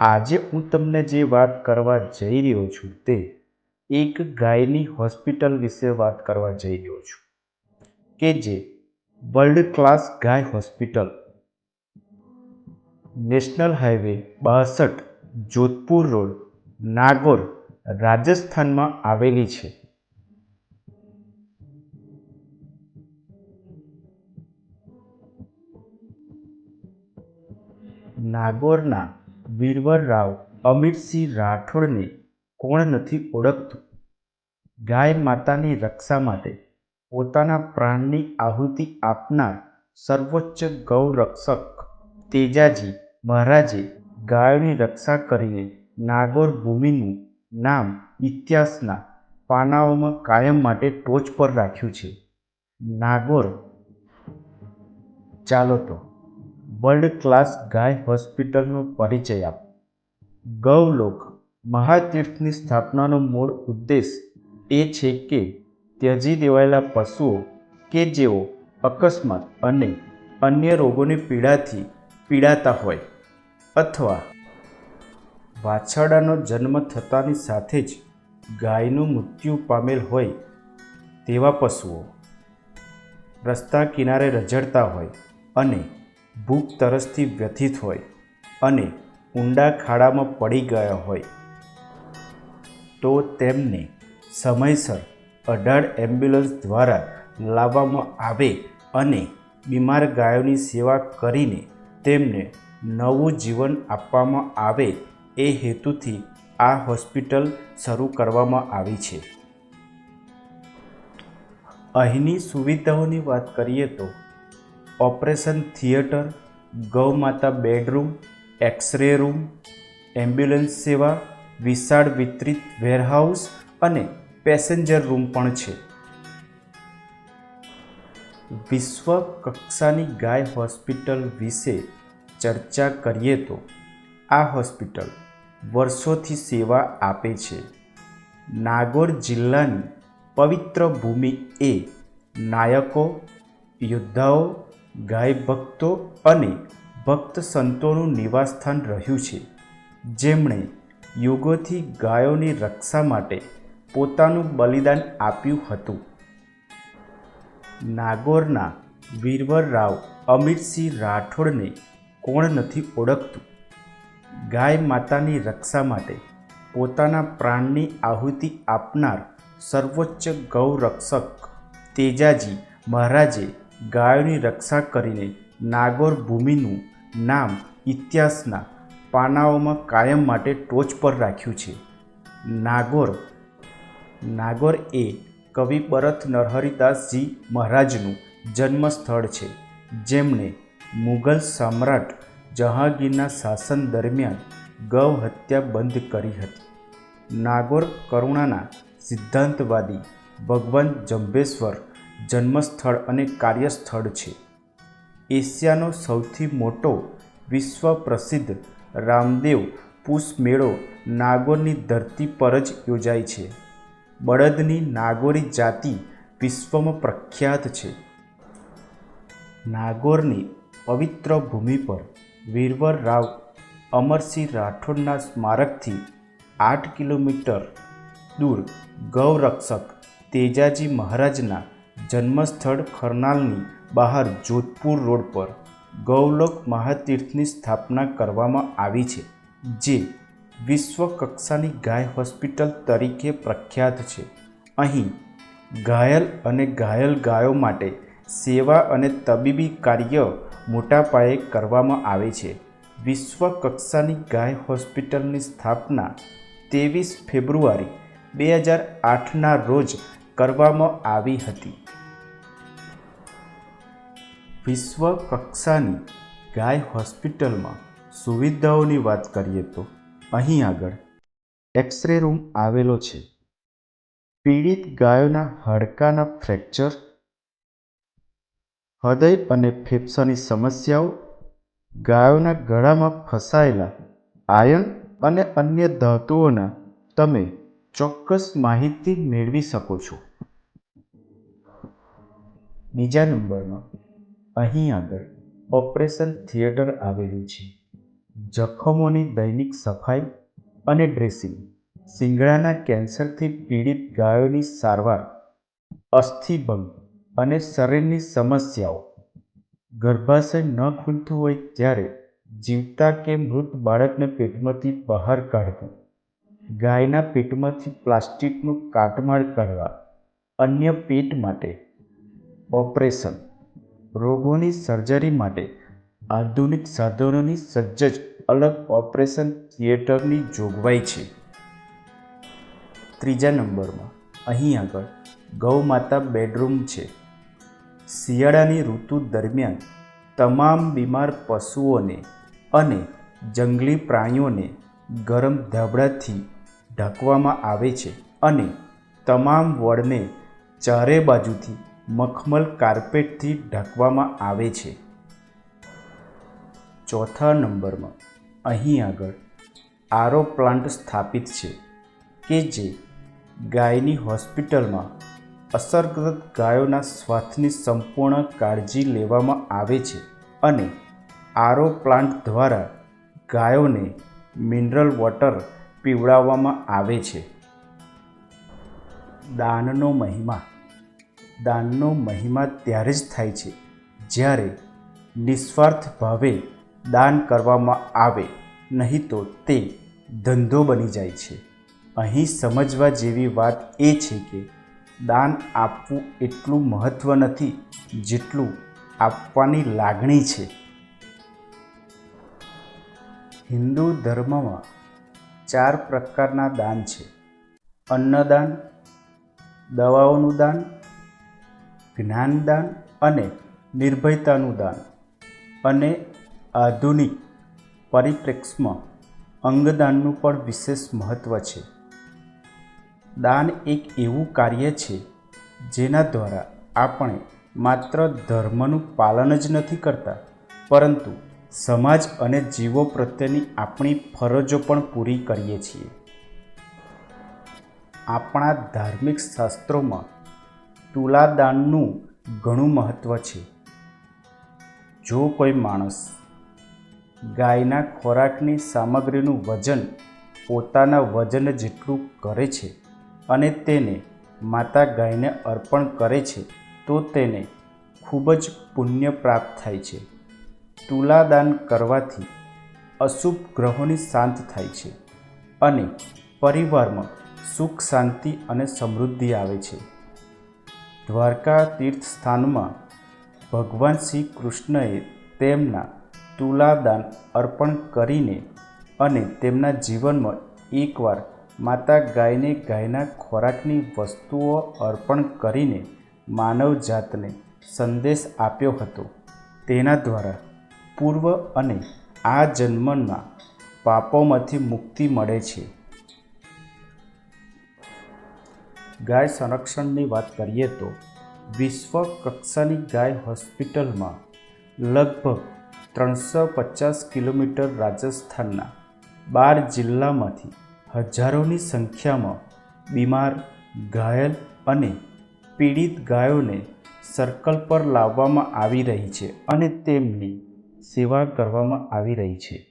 આજે હું તમને જે વાત કરવા જઈ રહ્યો છું તે એક ગાયની હોસ્પિટલ વિશે વાત કરવા જઈ રહ્યો છું કે જે વર્લ્ડ ક્લાસ ગાય હોસ્પિટલ નેશનલ હાઈવે બાસઠ જોધપુર રોડ, નાગોર, રાજસ્થાનમાં આવેલી છે. નાગોરના વીરવર રાવ અમિતસિંહ રાઠોડને કોણ નથી ઓળખતું? ગાય માતાની રક્ષા માટે પોતાના પ્રાણની આહુતિ આપનાર સર્વોચ્ચ ગૌરક્ષક તેજાજી મહારાજે ગાયોની રક્ષા કરીને નાગોર ભૂમિનું નામ ઇતિહાસના પાનાઓમાં કાયમ માટે ટોચ પર રાખ્યું છે. નાગોર, ચાલો તો. વર્લ્ડ ક્લાસ ગાય હોસ્પિટલનો પરિચય આપ. ગૌલોક, મહાતીર્થની સ્થાપનાનો મૂળ ઉદ્દેશ એ છે કે ત્યજી દેવાયેલા પશુઓ કે જેઓ અકસ્માત અને અન્ય રોગોની પીડાથી પીડાતા હોય અથવા વાછરડાનો જન્મ થતાની સાથે જ ગાયનું મૃત્યુ પામેલ હોય તેવા પશુઓ રસ્તા કિનારે રઝળતા હોય અને ભૂખ તરસથી વ્યથિત હોય અને ઊંડા ખાડામાં પડી ગયા હોય, તો તેમને સમયસર અઢાર એમ્બ્યુલન્સ દ્વારા લાવવામાં આવે અને બીમાર ગાયોની સેવા કરીને તેમને નવું જીવન આપવામાં આવે એ હેતુથી આ હોસ્પિટલ શરૂ કરવામાં આવી છે. અહીંની સુવિધાઓની વાત કરીએ તો ઓપરેશન થિયેટર, ગૌમાતા બેડરૂમ, એક્સરે રૂમ, એમ્બ્યુલન્સ સેવા, વિશાળ વિતરિત વેરહાઉસ અને પેસેન્જર રૂમ પણ છે. વિશ્વ કક્ષાની ગાય હોસ્પિટલ વિશે ચર્ચા કરીએ તો આ હોસ્પિટલ વર્ષોથી સેવા આપે છે. નાગોર જિલ્લાની પવિત્ર ભૂમિ એ નાયકો, યોદ્ધાઓ ગાય ભક્તો અને ભક્ત સંતોનું નિવાસસ્થાન રહ્યું છે. જેમણે યુગોથી ગાયોની રક્ષા માટે પોતાનું બલિદાન આપ્યું હતું. નાગોરના વીરવર રાવ અમિતસિંહ રાઠોડને કોણ નથી ઓળખતું? ગાય માતાની રક્ષા માટે પોતાના પ્રાણની આહુતિ આપનાર સર્વોચ્ચ ગૌરક્ષક તેજાજી મહારાજે ગાયોની રક્ષા કરીને નાગોર ભૂમિનું નામ ઇતિહાસના પાનાઓમાં કાયમ માટે ટોચ પર રાખ્યું છે. નાગોર નાગોર એ કવિ બરથ નરહરિદાસજી મહારાજનું જન્મસ્થળ છે. જેમણે મુઘલ સમ્રાટ જહાંગીરના શાસન દરમિયાન ગૌ હત્યા બંધ કરી હતી. નાગોર કરુણાના સિદ્ધાંતવાદી ભગવાન જંબેશ્વર જન્મસ્થળ અને કાર્યસ્થળ છે. એશિયાનો સૌથી મોટો વિશ્વ પ્રસિદ્ધ રામદેવ પુષ મેળો નાગોરની ધરતી પર જ યોજાય છે. બળદની નાગોરી જાતિ વિશ્વમાં પ્રખ્યાત છે. નાગોરની પવિત્ર ભૂમિ પર વીરવર રાવ અમરસિંહ રાઠોડના સ્મારકથી આઠ કિલોમીટર દૂર ગૌરક્ષક તેજાજી મહારાજના જન્મસ્થળ ખરનાલની બહાર જોધપુર રોડ પર ગૌલોક મહાતીર્થની સ્થાપના કરવામાં આવી છે, જે વિશ્વકક્ષાની ગાય હોસ્પિટલ તરીકે પ્રખ્યાત છે. અહીં ઘાયલ અને ઘાયલ ગાયો માટે સેવા અને તબીબી કાર્ય મોટા પાયે કરવામાં આવે છે. વિશ્વકક્ષાની ગાય હોસ્પિટલની સ્થાપના ત્રેવીસ ફેબ્રુઆરી બે હજાર આઠના રોજ કરવામાં આવી હતી. વિશ્વ કક્ષાની ગાય હોસ્પિટલમાં સુવિધાઓની વાત કરીએ તો અહીં આગળ એક્સરે રૂમ આવેલો છે. પીડિત ગાયોના હાડકાના ફ્રેક્ચર, હૃદય અને ફેફસાની સમસ્યાઓ, ગાયોના ગળામાં ફસાયેલા આયર્ન અને અન્ય ધાતુઓના તમે ચોક્કસ માહિતી મેળવી શકો છો. બીજા નંબરમાં અહીં આગળ ઓપરેશન થિયેટર આવેલું છે. જખમોની દૈનિક સફાઈ અને ડ્રેસિંગ. શિંગડાના કેન્સરથી પીડિત ગાયોની સારવાર અસ્થિભંગ અને શરીરની સમસ્યાઓ. ગર્ભાશય ન ખુલતું હોય ત્યારે જીવતા કે મૃત બાળકને પેટમાંથી બહાર કાઢવું. ગાયના પેટમાંથી પ્લાસ્ટિકનું કાટમાળ કરવા અન્ય પેટ માટે ઓપરેશન. રોગોની સર્જરી માટે આધુનિક સાધનોની સજ્જ અલગ ઓપરેશન થિયેટરની જોગવાઈ છે. ત્રીજા નંબરમાં અહીં આગળ ગૌ માતા બેડરૂમ છે. શિયાળાની ઋતુ દરમિયાન તમામ બીમાર પશુઓને અને જંગલી પ્રાણીઓને ગરમ ધાબળાથી ઢાંકવામાં આવે છે અને તમામ વડને ચારે બાજુથી મખમલ કાર્પેટથી ઢાંકવામાં આવે છે. ચોથા નંબરમાં અહીં આગળ આરો પ્લાન્ટ સ્થાપિત છે કે જે ગાયની હોસ્પિટલમાં અસરગ્રસ્ત ગાયોના સ્વાસ્થ્યની સંપૂર્ણ કાળજી લેવામાં આવે છે અને આરો પ્લાન્ટ દ્વારા ગાયોને મિનરલ વોટર પીવડાવવામાં આવે છે. દાનનો મહિમા દાનનો મહિમા ત્યારે જ થાય છે, જ્યારે નિસ્વાર્થ ભાવે દાન કરવામાં આવે, નહીં તો તે ધંધો બની જાય છે. અહીં સમજવા જેવી વાત એ છે કે દાન આપવું એટલું મહત્ત્વ નથી જેટલું આપવાની લાગણી છે. હિન્દુ ધર્મમાં ચાર પ્રકારના દાન છે. અન્નદાન, દવાઓનું દાન જ્ઞાનદાન અને નિર્ભયતાનું દાન અને આધુનિક પરિપ્રેક્ષમાં અંગદાનનું પણ વિશેષ મહત્ત્વ છે. દાન એક એવું કાર્ય છે જેના દ્વારા આપણે માત્ર ધર્મનું પાલન જ નથી કરતા, પરંતુ સમાજ અને જીવો પ્રત્યેની આપણી ફરજો પણ પૂરી કરીએ છીએ. આપણા ધાર્મિક શાસ્ત્રોમાં તુલાદાનનું ઘણું મહત્ત્વ છે. જો કોઈ માણસ ગાયના ખોરાકની સામગ્રીનું વજન પોતાના વજન જેટલું કરે છે અને તેને માતા ગાયને અર્પણ કરે છે, તો તેને ખૂબ જ પુણ્ય પ્રાપ્ત થાય છે. તુલાદાન કરવાથી અશુભ ગ્રહોની શાંત થાય છે અને પરિવારમાં સુખ, શાંતિ અને સમૃદ્ધિ આવે છે. દ્વારકા તીર્થ સ્થાનમાં ભગવાન શ્રી કૃષ્ણએ તેમના તુલાદાન અર્પણ કરીને અને તેમના જીવનમાં એકવાર માતા ગાયને ગાયના ખોરાકની વસ્તુઓ અર્પણ કરીને માનવ જાતને સંદેશ આપ્યો હતો. તેના દ્વારા પૂર્વ અને આ જન્મના પાપોમાંથી મુક્તિ મળે છે. ગાય સંરક્ષણની વાત કરીએ તો વિશ્વ કક્ષાની ગાય હોસ્પિટલમાં લગભગ ત્રણસો પચાસ કિલોમીટર રાજસ્થાનના બાર જિલ્લામાંથી હજારોની સંખ્યામાં બીમાર, ઘાયલ અને પીડિત ગાયોને સર્કલ પર લાવવામાં આવી રહી છે અને તેમની સેવા કરવામાં આવી રહી છે.